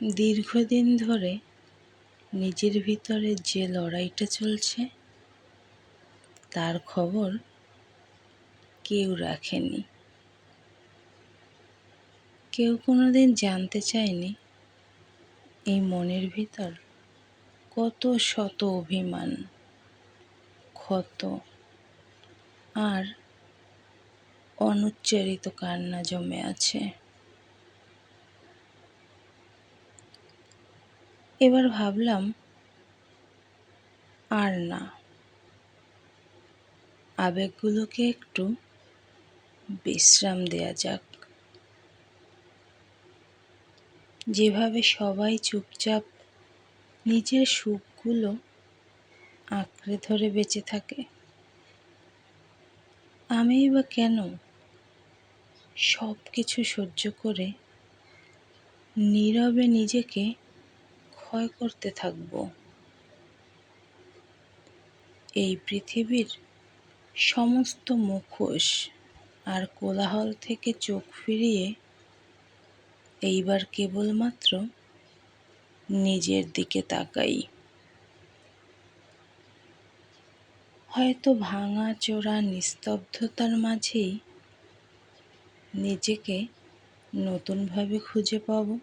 দীর্ঘদিন ধরে নিজের ভিতরে যে লড়াইটা চলছে, তার খবর কেউ রাখেনি। কেউ কোনো দিন জানতে চায়নি এই মনের ভিতর কত শত অভিমান, ক্ষত আর অনুচ্চারিত কান্না জমে আছে। এবার ভাবলাম, আর না। আবেগগুলোকে একটু বিশ্রাম দেয়া যাক। যেভাবে সবাই চুপচাপ নিজের সুখগুলো আঁকড়ে ধরে বেঁচে থাকে, আমিই বা কেন সব কিছু সহ্য করে নীরবে নিজেকে ক্ষয় করতে থাকব। এই পৃথিবীর সমস্ত মুখোশ আর কোলাহল থেকে চোখ ফিরিয়ে এইবার কেবলমাত্র নিজের দিকে তাকাই। হয়তো ভাঙা, চোরা, নিস্তব্ধতার মাঝেই নিজেকে নতুনভাবে খুঁজে পাবো।